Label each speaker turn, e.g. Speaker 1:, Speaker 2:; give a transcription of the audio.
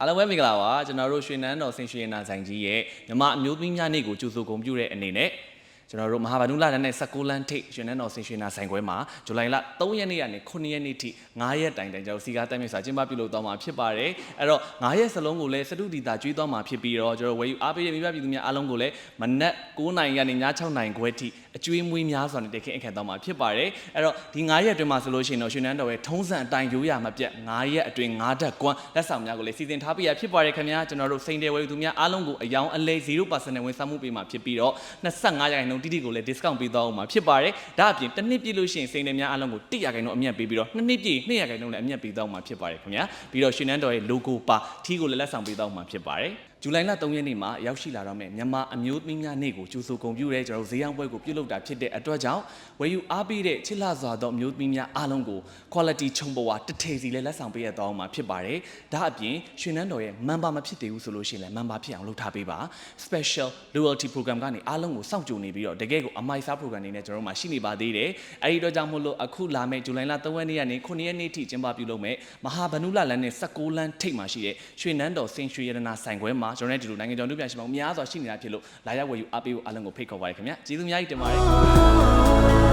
Speaker 1: အားလုံးပဲမင်္ဂလာပါကျွန်တော်တို့ရွှေနန်းတော်ဆင်ရွှေနာဆိုင်ကြီးရဲ့မြမအမျိုးသမီးများနေ့ကိုကြိုဆိုဂုဏ်ပြုတဲ့အနေနဲ့ ကျွန်တော်တို့မဟာဗန္ဓုလတန်းနဲ့16လမ်းထိပ်ရွှေနန်းတော်ဆင်ရွှေနာဆိုင်ခွဲမှာဇူလိုင်လ3ရက်နေ့ကနေ9ရက်နေ့ထိ9ရက်တိုင်တိုင်ကျွန်တော်စီကားတက်မြင့်စွာကျင်းပပြုလုပ်သွားမှာဖြစ်ပါတယ်အဲ့တော့9ရက်စလုံးကိုလည်းစတုဒီတာကျွေးသွားမှာဖြစ်ပြီးတော့ကျွန်တော်ဝယ်ယူအားပေးတဲ့မိဘပြည်သူများအားလုံးကိုလည်းမနက်9နိုင်ကနေည6နိုင်ခွဲထိအကျွေးမွေးများစွာနဲ့တခင်အခက်သွားမှာဖြစ်ပါတယ်အဲ့တော့ဒီ9ရက်အတွင်းမှာဆိုလို့ရှိရင်တော့ရွှေနန်းတော်ရဲ့ထုံးစံအတိုင်းရိုးရမပြတ်9ရက်အတွင်း9ဓာတ်ကွမ်းလက်ဆောင်များကိုလည်းစီစဉ်ထားပေးရဖြစ်ပါတယ်ခင်ဗျာကျွန်တော်တို့စိန်တယ်ဝယ်ယူသူများအားလုံးကိုအယောင်အလဲ0%နဲ့ဝန်ဆောင်မှုပေးမှာဖြစ်ပြီးတော့25ရာခိုင်နှုန်းတိတိကိုလည်း discount ပေးသွားအောင်မှာဖြစ်ပါတယ်ဒါအပြင်တစ်နှစ်ပြည့်လို့ရှိရင်စိန်တယ်များအားလုံးကို100ရာခိုင်နှုန်းအမြတ်ပေးပြီးတော့နှစ်နှစ်ပြည့်200ရာခိုင်နှုန်းလည်းအမြတ်ပေးသွားအောင်မှာဖြစ်ပါတယ်ခင်ဗျာပြီးတော့ရွှေနန်းတော်ရဲ့ logo ပါထီးကိုလည်းလက်ဆောင်ပေးသွားအောင်မှာဖြစ်ပါတယ်ဇူလိုင်လ3ရက်နေ့မှာရောက်ရှိလာတော့မယ့်မြန်မာအမျိုးသမီးများနေ့ကိုကြိုဆိုဂုဏ်ပြုတဲ့ကျွန်တော်တို့ဈေးရောင်းပွဲကိုပြုလုပ်တာဖြစ်တဲ့အတွက်ကြောင့်ဝယ်ယူအားပေးတဲ့ချစ်လှစွာသောအမျိုးသမီးများအားလုံးကို quality ခြုံပေါ်ဝတစ်ထည်စီလည်းလက်ဆောင်ပေးရတော့မှာဖြစ်ပါတယ်။ဒါအပြင်ရွှေနန်းတော်ရဲ့ member မဖြစ်သေးဘူးဆိုလို့ရှိရင်လည်း member ဖြစ်အောင်လုပ်ထားပေးပါ။ special loyalty program ကနေအားလုံးကိုစောင့်ကြိုနေပြီးတော့တကယ်ကိုအမိုက်စား program တွေနဲ့ကျွန်တော်တို့မှရှိနေပါသေးတယ်။အဲဒီတော့ကြောင့်မို့လို့အခုလာမယ့်ဇူလိုင်လ3ရက်နေ့ကနေ9ရက်နေ့ထိကျင်းပပြုလုပ်မယ့်မဟာဗန္ဓုလလန်နဲ့16လမ်းထိပ်မှာရှိတဲ့ရွှေနန်းတော်စင်ရွှေရတနာဆိုင်ခွဲမှာကျွန်တော်တို့ဒီလိုနိုင်ငံတော်လူပြန်ရှိပေါင်းများစွာရှိနေတာဖြစ်လို့လာရောက်ဝယ်ယူအားပေးဖို့အားလုံးကိုဖိတ်ခေါ်ပါရခင်ဗျာ။ကျေးဇူးအများကြီးတင်ပါတယ်။
Speaker 2: Forever dreams my